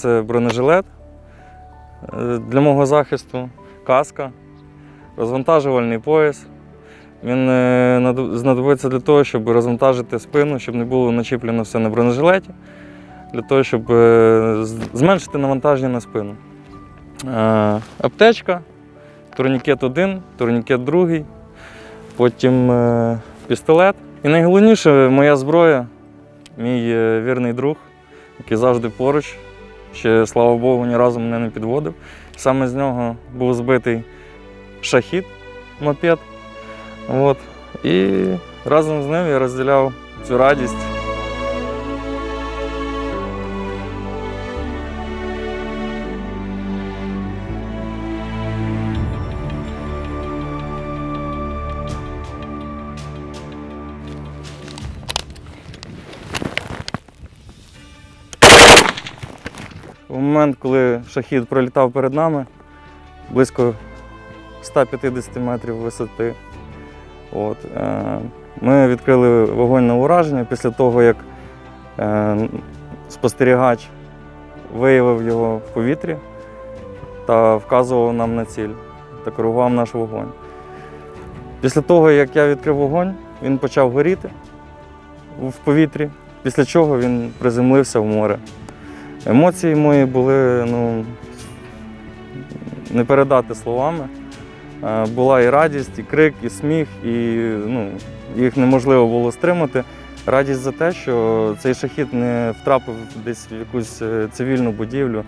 це бронежилет е, для мого захисту, каска, розвантажувальний пояс. Він е, знадобиться для того, щоб розвантажити спину, щоб не було начіплено все на бронежилеті, для того, щоб е, зменшити навантаження на спину. Аптечка, турнікет один, турнікет другий, потім пістолет. І найголовніше моя зброя, мій вірний друг, який завжди поруч. Ще, слава Богу, ні разу мене не підводив. Саме з нього був збитий шахід, мопед. От. І разом з ним я розділяв цю радість. В момент, коли шахід пролітав перед нами, близько 150 метрів висоти, от, е, ми відкрили вогонь на ураження після того, як е, спостерігач виявив його в повітрі та вказував нам на ціль та коригував наш вогонь. Після того, як я відкрив вогонь, він почав горіти в повітрі, після чого він приземлився в море. Емоції мої були ну, не передати словами. Е, Була і радість, і крик, і сміх, і ну, їх неможливо було стримати. Радість за те, що цей шахід не втрапив десь в якусь е, цивільну будівлю.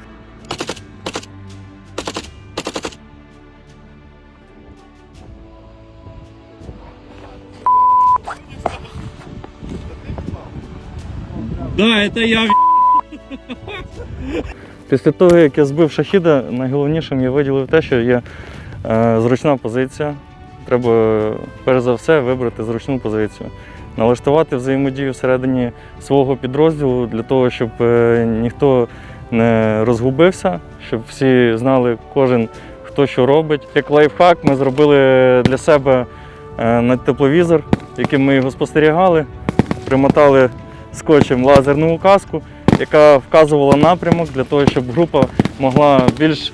Да, это я. Після того, як я збив шахіда, найголовнішим я виділив те, що є е, зручна позиція. Треба перш за все вибрати зручну позицію. Налаштувати взаємодію всередині свого підрозділу для того, щоб е, ніхто не розгубився, щоб всі знали кожен, хто що робить. Як лайфхак, ми зробили для себе е, на тепловізор, яким ми його спостерігали, примотали скотчем лазерну указку яка вказувала напрямок для того, щоб група могла більш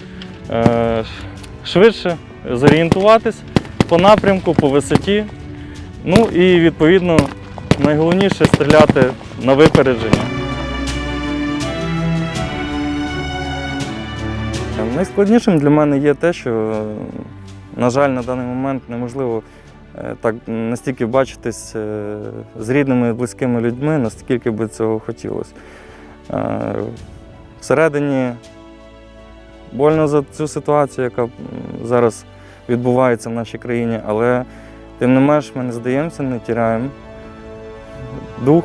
е, швидше зорієнтуватись по напрямку, по висоті. Ну і відповідно найголовніше стріляти на випередження. Найскладнішим для мене є те, що, на жаль, на даний момент неможливо е, так настільки бачитись е, з рідними, близькими людьми, наскільки би цього хотілося. Е, Всередині больно за цю ситуацію, яка зараз відбувається в нашій країні, але тим не менш ми не здаємося, не тіряємо дух.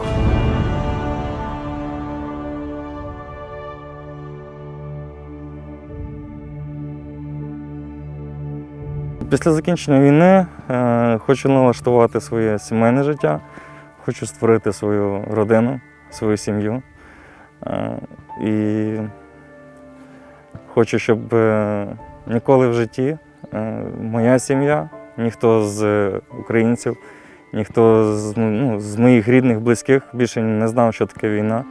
Після закінчення війни е, хочу налаштувати своє сімейне життя, хочу створити свою родину, свою сім'ю. Е, І хочу, щоб е, ніколи в житті е, моя сім'я, ніхто з українців, ніхто з, ну, з моїх рідних, близьких більше не знав, що таке війна.